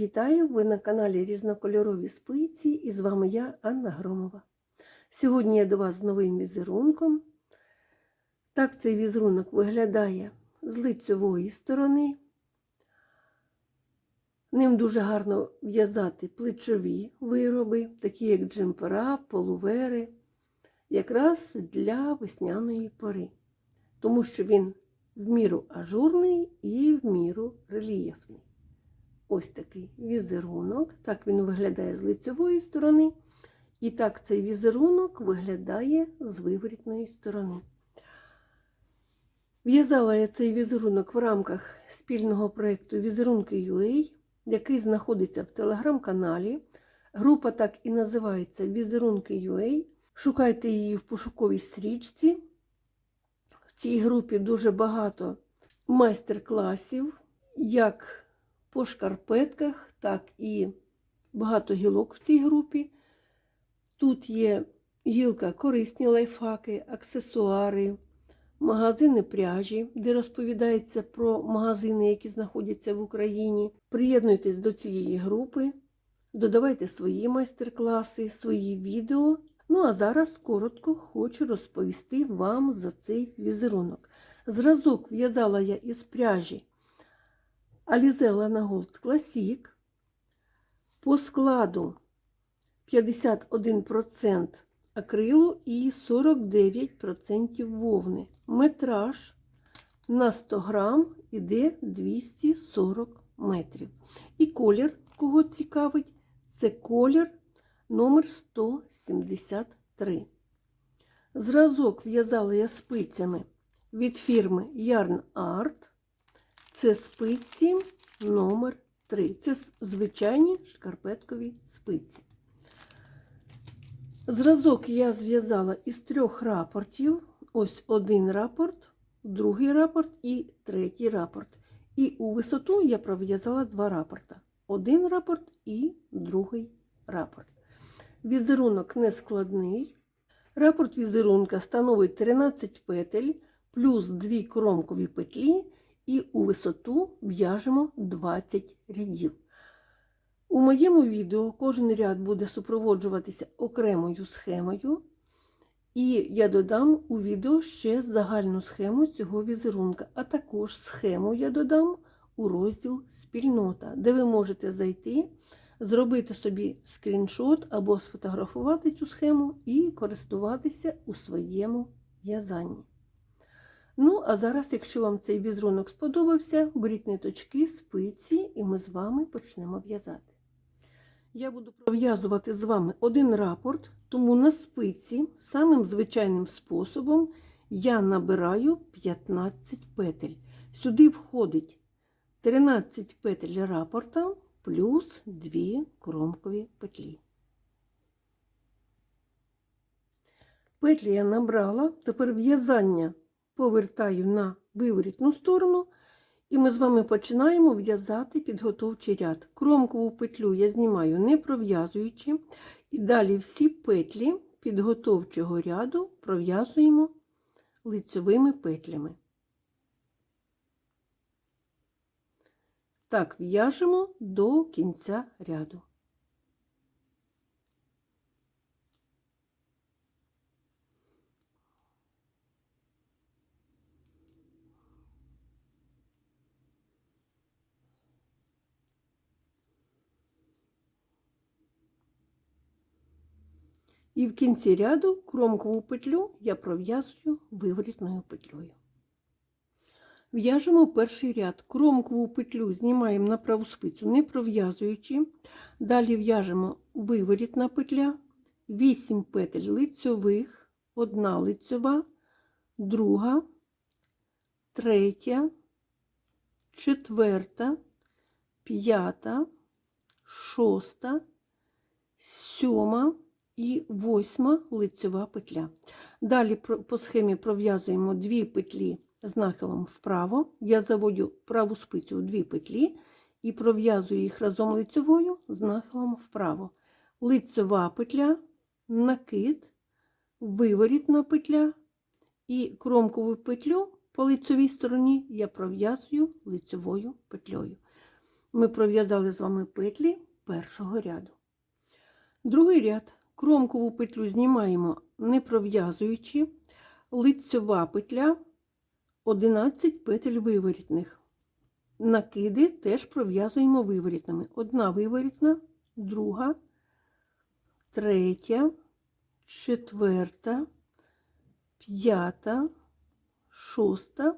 вітаю! Ви на каналі Різнокольорові спиці і з вами я, Анна Громова. Сьогодні я до вас з новим візерунком. Так цей візерунок виглядає з лицьової сторони. Ним дуже гарно в'язати плечові вироби, такі як джемпера, полувери, якраз для весняної пори, тому що він в міру ажурний і в міру рельєфний. Ось такий візерунок. Так він виглядає з лицьової сторони. І так цей візерунок виглядає з виворітної сторони. В'язала я цей візерунок в рамках спільного проєкту Візерунки UA, який знаходиться в телеграм-каналі. Група так і називається Візерунки UA. Шукайте її в пошуковій стрічці. В цій групі дуже багато майстер-класів, як по шкарпетках, так і багато гілок в цій групі. Тут є гілка корисні лайфхаки, аксесуари, магазини пряжі, де розповідається про магазини, які знаходяться в Україні. Приєднуйтесь до цієї групи, додавайте свої майстер-класи, свої відео. Ну, а зараз коротко хочу розповісти вам за цей візерунок. Зразок в'язала я із пряжі Alize Lana Classic. По складу 51% акрилу і 49% вовни. Метраж на 100 грам іде 240 метрів. І колір, кого цікавить, це колір номер 173. Зразок в'язала я спицями від фірми Yarn Art. Це спиці номер 3. Це звичайні шкарпеткові спиці. Зразок я зв'язала із трьох рапортів. Ось один рапорт, другий рапорт і третій рапорт. І у висоту я пров'язала два рапорта. Один рапорт і другий рапорт. Візерунок нескладний. Рапорт візерунка становить 13 петель плюс 2 кромкові петлі і у висоту в'яжемо 20 рядів. У моєму відео кожен ряд буде супроводжуватися окремою схемою, і я додам у відео ще загальну схему цього візерунка, а також схему я додам у розділ Спільнота, де ви можете зайти, зробити собі скріншот або сфотографувати цю схему і користуватися у своєму в'язанні. Ну, а зараз, якщо вам цей візерунок сподобався, беріть ниточки, спиці, і ми з вами почнемо в'язати. Я буду пров'язувати з вами один рапорт, тому на спиці самим звичайним способом я набираю 15 петель. Сюди входить 13 петель рапорта плюс 2 кромкові петлі. Петлі я набрала, тепер в'язання повертаю на виворітну сторону, і ми з вами починаємо в'язати підготовчий ряд. Кромкову петлю я знімаю не пров'язуючи, і далі всі петлі підготовчого ряду пров'язуємо лицьовими петлями. Так, в'яжемо до кінця ряду. І в кінці ряду кромкову петлю я пров'язую виворітною петлею. В'яжемо перший ряд. Кромкову петлю знімаємо на праву спицю, не пров'язуючи. Далі в'яжемо виворітна петля, 8 петель лицьових, одна лицьова, друга, третя, четверта, п'ята, шоста, сьома і восьма лицьова петля. Далі по схемі пров'язуємо дві петлі з нахилом вправо. Я заводю праву спицю у дві петлі і пров'язую їх разом лицьовою з нахилом вправо. Лицьова петля, накид, виворітна петля і кромкову петлю по лицьовій стороні я пров'язую лицьовою петлею. Ми пров'язали з вами петлі першого ряду. Другий ряд. Кромкову петлю знімаємо не пров'язуючи. Лицьова петля 11 петель виворітних. Накиди теж пров'язуємо виворітними. Одна виворітна, друга, третя, четверта, п'ята, шоста,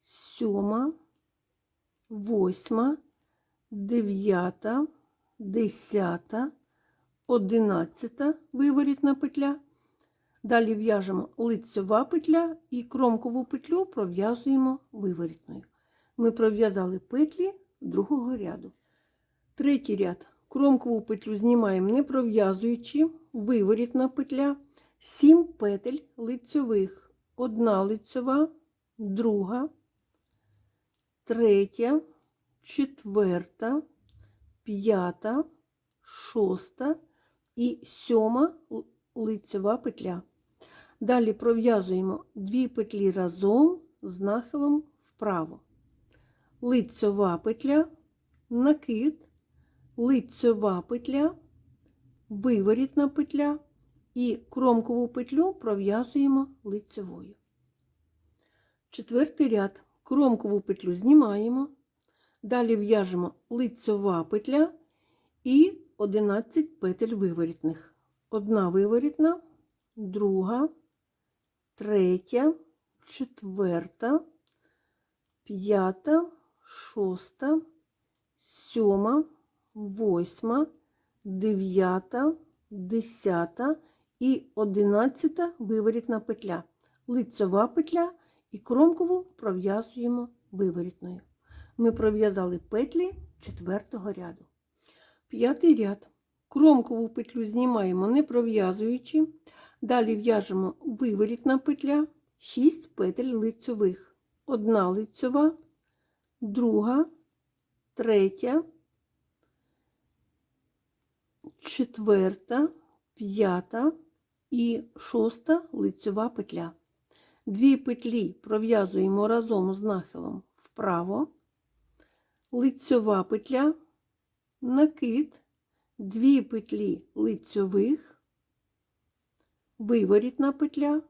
сьома, восьма, дев'ята, десята, одинадцята виворітна петля. Далі в'яжемо лицьова петля і кромкову петлю пров'язуємо виворітною. Ми пров'язали петлі другого ряду. Третій ряд. Кромкову петлю знімаємо не пров'язуючи, виворітна петля, 7 петель лицьових. Одна лицьова, друга, третя, четверта, п'ята, шоста і сьома л- лицьова петля. Далі пров'язуємо дві петлі разом з нахилом вправо. Лицьова петля, накид, лицьова петля, виворітна петля і кромкову петлю пров'язуємо лицьовою. Четвертий ряд. Кромкову петлю знімаємо. Далі в'яжемо лицьова петля і 11 петель виворітних. Одна виворітна, друга, третя, четверта, п'ята, шоста, сьома, восьма, дев'ята, десята і одинадцята виворітна петля. Лицьова петля і кромкову пров'язуємо виворітною. Ми пров'язали петлі четвертого ряду. П'ятий ряд. Кромкову петлю знімаємо не пров'язуючи. Далі в'яжемо виворітна петля, 6 петель лицьових. Одна лицьова, друга, третя, четверта, п'ята і шоста лицьова петля. Дві петлі пров'язуємо разом з нахилом вправо, лицьова петля, накид, дві петлі лицьових, виворітна петля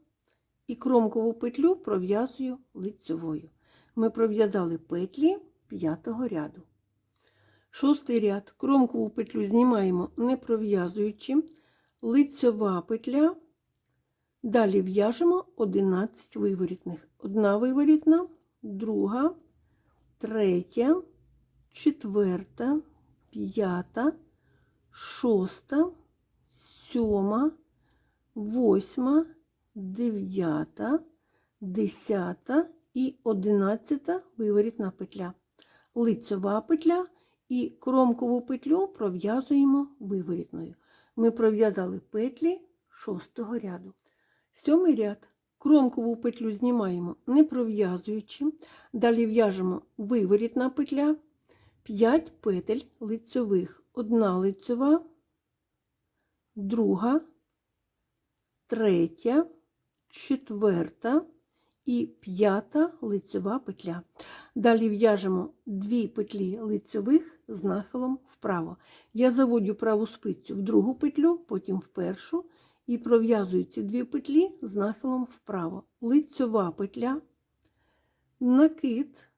і кромкову петлю пров'язую лицьовою. Ми пров'язали петлі п'ятого ряду. Шостий ряд. Кромкову петлю знімаємо не пров'язуючи, лицьова петля. Далі в'яжемо 11 виворітних. Одна виворітна, друга, третя, четверта, п'ята, шоста, сьома, восьма, дев'ята, десята і одинадцята виворітна петля. Лицьова петля і кромкову петлю пров'язуємо виворітною. Ми пров'язали петлі шостого ряду. Сьомий ряд. Кромкову петлю знімаємо не пров'язуючи. Далі в'яжемо виворітна петля, 5 петель лицьових. Одна лицьова, друга, третя, четверта і п'ята лицьова петля. Далі в'яжемо дві петлі лицьових з нахилом вправо. Я заводю праву спицю в другу петлю, потім в першу і пров'язую ці дві петлі з нахилом вправо. Лицьова петля, накид,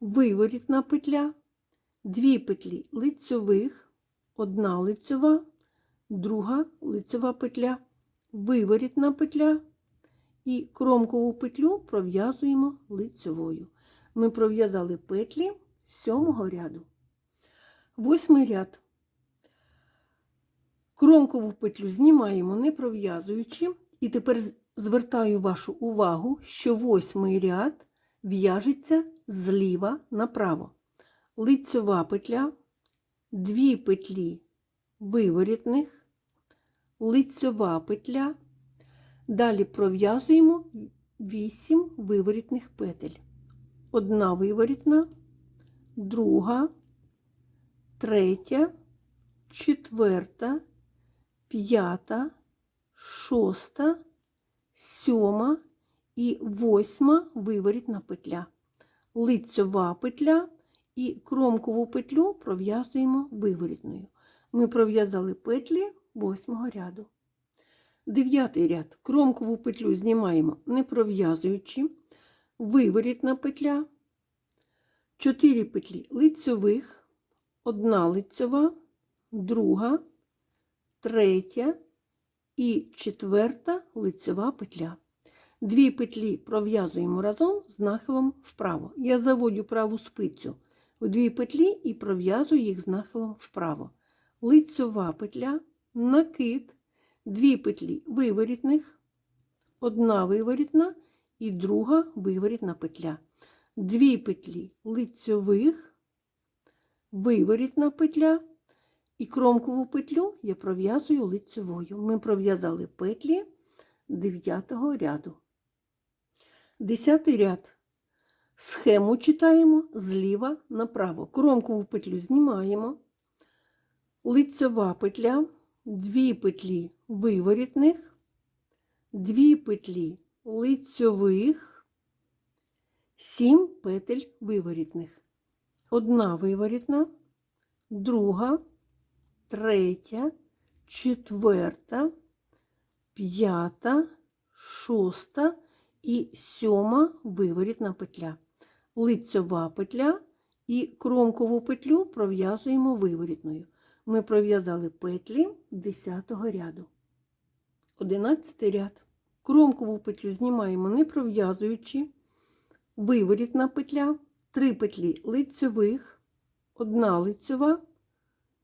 виворітна петля, дві петлі лицьових, одна лицьова, друга лицьова петля, виворітна петля і кромкову петлю пров'язуємо лицьовою. Ми пров'язали петлі сьомого ряду. Восьмий ряд. Кромкову петлю знімаємо не пров'язуючи. І тепер звертаю вашу увагу, що восьмий ряд в'яжеться зліва направо. Лицьова петля, дві петлі виворітних, лицьова петля. Далі пров'язуємо 8 виворітних петель. Одна виворітна, друга, третя, четверта, п'ята, шоста, сьома і восьма виворітна петля. Лицьова петля і кромкову петлю пров'язуємо виворітною. Ми пров'язали петлі восьмого ряду. Дев'ятий ряд. Кромкову петлю знімаємо не пров'язуючи, виворітна петля, 4 петлі лицьових, одна лицьова, друга, третя і четверта лицьова петля. Дві петлі пров'язуємо разом з нахилом вправо. Я заводю праву спицю у дві петлі і пров'язую їх з нахилом вправо. Лицьова петля, накид, дві петлі виворітних, одна виворітна і друга виворітна петля. Дві петлі лицьових, виворітна петля і кромкову петлю я пров'язую лицьовою. Ми пров'язали петлі 9 ряду. Десятий ряд. Схему читаємо зліва направо. Кромкову петлю знімаємо. Лицьова петля, дві петлі виворітних, дві петлі лицьових, сім петель виворітних. Одна виворітна, друга, третя, четверта, п'ята, шоста і сьома виворітна петля. Лицьова петля і кромкову петлю пров'язуємо виворітною. Ми пров'язали петлі 10 ряду. 11 ряд. Кромкову петлю знімаємо не пров'язуючи, виворітна петля, 3 петлі лицьових, одна лицьова,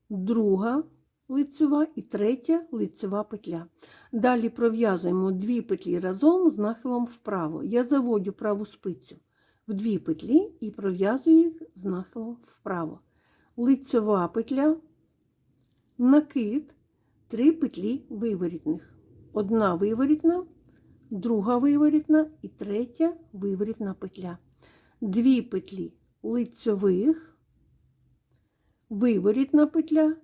друга лицьова і третя лицьова петля. Далі пров'язуємо дві петлі разом з нахилом вправо. Я заводю праву спицю в дві петлі і пров'язую їх з нахилом вправо. Лицьова петля, накид, три петлі виворітних. Одна виворітна, друга виворітна і третя виворітна петля. Дві петлі лицьових, виворітна петля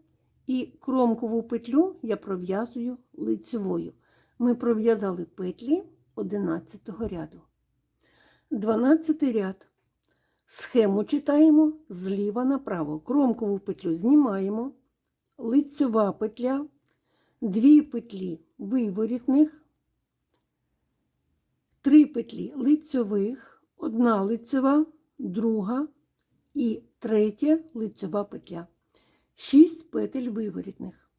і кромкову петлю я пров'язую лицевою. Ми пров'язали петлі 11 ряду. 12 ряд. Схему читаємо зліва направо. Кромкову петлю знімаємо, лицьова петля, дві петлі виворітних, три петлі лицьових, одна лицьова, друга і третя лицьова петля. 6 петель виворітних.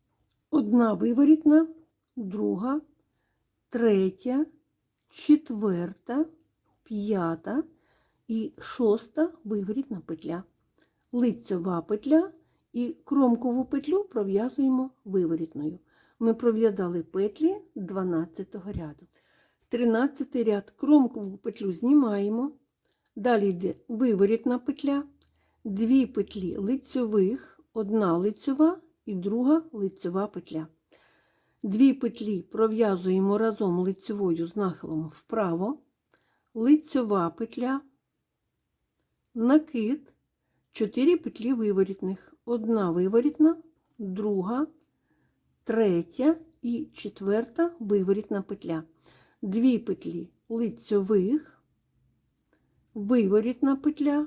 Одна виворітна, друга, третя, четверта, п'ята і шоста виворітна петля. Лицьова петля і кромкову петлю пров'язуємо виворітною. Ми пров'язали петлі 12 ряду. 13 ряд кромкову петлю знімаємо. Далі йде виворітна петля, дві петлі лицьових, одна лицьова і друга лицьова петля. Дві петлі пров'язуємо разом лицьовою з нахилом вправо, лицьова петля, накид, 4 петлі виворітних, одна виворітна, друга, третя і четверта виворітна петля. Дві петлі лицьових, виворітна петля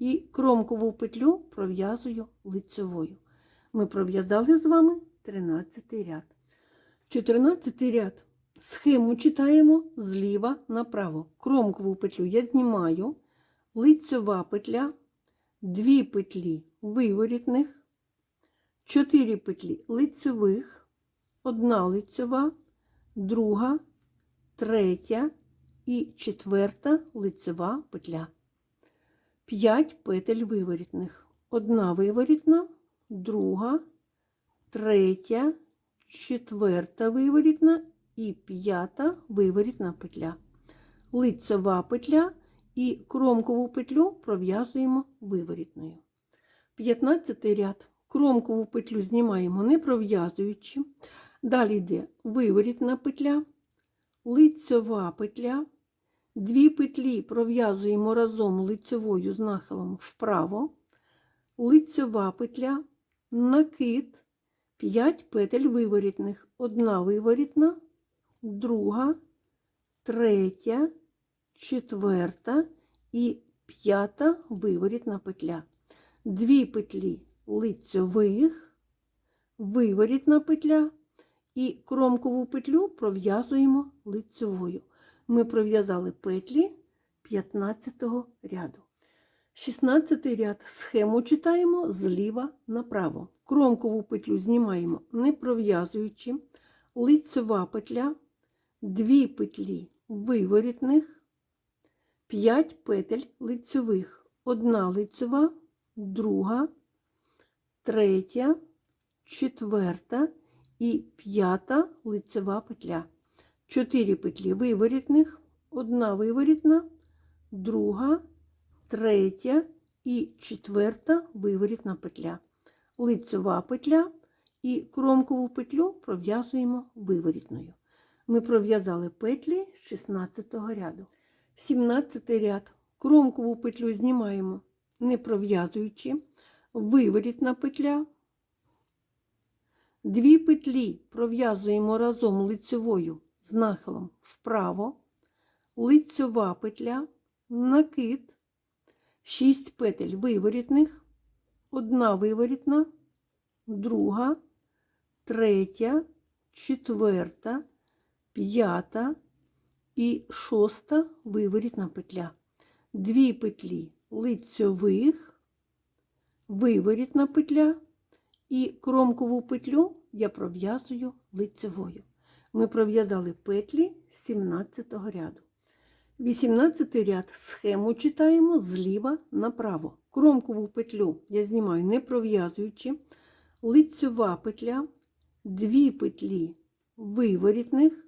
і кромкову петлю пров'язую лицьовою. Ми пров'язали з вами 13 ряд. 14 ряд. Схему читаємо зліва направо. Кромкову петлю я знімаю, лицьова петля, дві петлі виворітних, 4 петлі лицьових, одна лицьова, друга, третя і четверта лицьова петля. 5 петель виворітних. Одна виворітна, друга, третя, четверта виворітна і п'ята виворітна петля. Лицьова петля і кромкову петлю пров'язуємо виворітною. 15 ряд. Кромкову петлю знімаємо не пров'язуючи. Далі йде виворітна петля, лицьова петля. Дві петлі пров'язуємо разом лицьовою з нахилом вправо, лицьова петля, накид, 5 петель виворітних, одна виворітна, друга, третя, четверта і п'ята виворітна петля. Дві петлі лицьових, виворітна петля і кромкову петлю пров'язуємо лицьовою. Ми пров'язали петлі 15 ряду. 16 ряд схему читаємо зліва направо. Кромкову петлю знімаємо не пров'язуючи. Лицьова петля, дві петлі виворітних, 5 петель лицьових. Одна лицьова, друга, третя, четверта і п'ята лицьова петля. 4 петлі виворітних, одна виворітна, друга, третя і четверта виворітна петля. Лицьова петля і кромкову петлю пров'язуємо виворітною. Ми пров'язали петлі з 16 ряду. 17 ряд. Кромкову петлю знімаємо, не пров'язуючи, виворітна петля. Дві петлі пров'язуємо разом лицьовою з нахилом вправо, лицьова петля, накид, 6 петель виворітних, одна виворітна, друга, третя, четверта, п'ята і шоста виворітна петля. Дві петлі лицьових, виворітна петля і кромкову петлю я пров'язую лицьовою. Ми пров'язали петлі з 17 ряду. 18 ряд схему читаємо зліва направо. Кромкову петлю я знімаю не пров'язуючи, лицьова петля, дві петлі виворітних,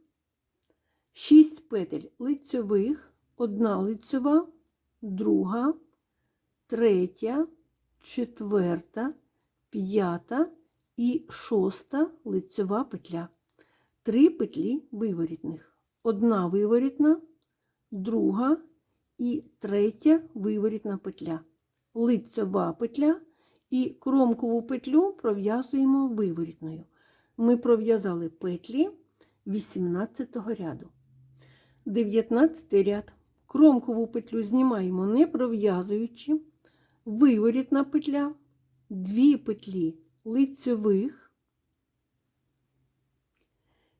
6 петель лицьових, одна лицьова, друга, третя, четверта, п'ята і шоста лицьова петля. Три петлі виворітних. Одна виворітна, друга і третя виворітна петля. Лицьова петля і кромкову петлю пров'язуємо виворітною. Ми пров'язали петлі 18 ряду. 19 ряд. Кромкову петлю знімаємо не пров'язуючи, виворітна петля, дві петлі лицьових,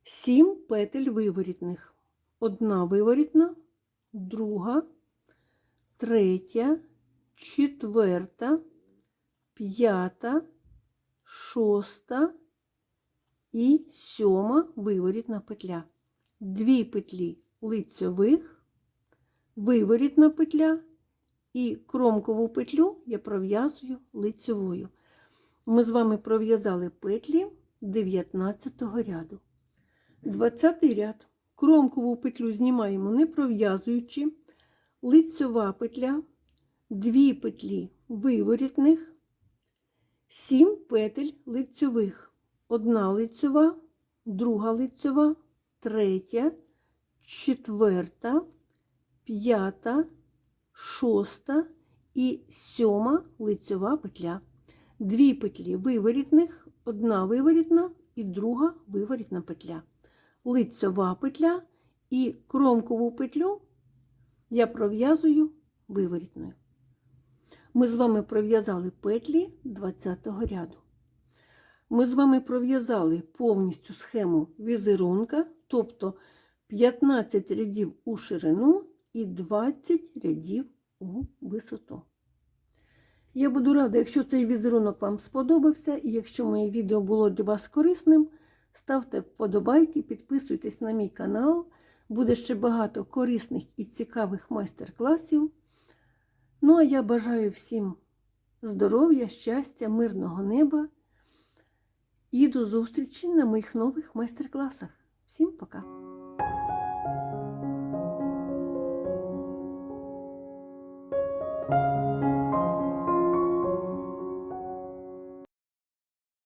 7 петель виворітних. Одна виворітна, друга, третя, четверта, п'ята, шоста і сьома виворітна петля. Дві петлі лицьових, виворітна петля і кромкову петлю я пров'язую лицьовою. Ми з вами пров'язали петлі 19 ряду. 20 ряд. Кромкову петлю знімаємо не пров'язуючи, лицьова петля, дві петлі виворітних, 7 петель лицьових, одна лицьова, друга лицьова, третя, четверта, п'ята, шоста і сьома лицьова петля. Дві петлі виворітних, одна виворітна і друга виворітна петля. Лицьова петля і кромкову петлю я пров'язую виворітною. Ми з вами пров'язали петлі 20 ряду. Ми з вами пров'язали повністю схему візерунка, тобто 15 рядів у ширину і 20 рядів у висоту. Я буду рада, якщо цей візерунок вам сподобався, і якщо моє відео було для вас корисним, ставте вподобайки, підписуйтесь на мій канал. Буде ще багато корисних і цікавих майстер-класів. Ну, а я бажаю всім здоров'я, щастя, мирного неба і до зустрічі на моїх нових майстер-класах. Всім пока!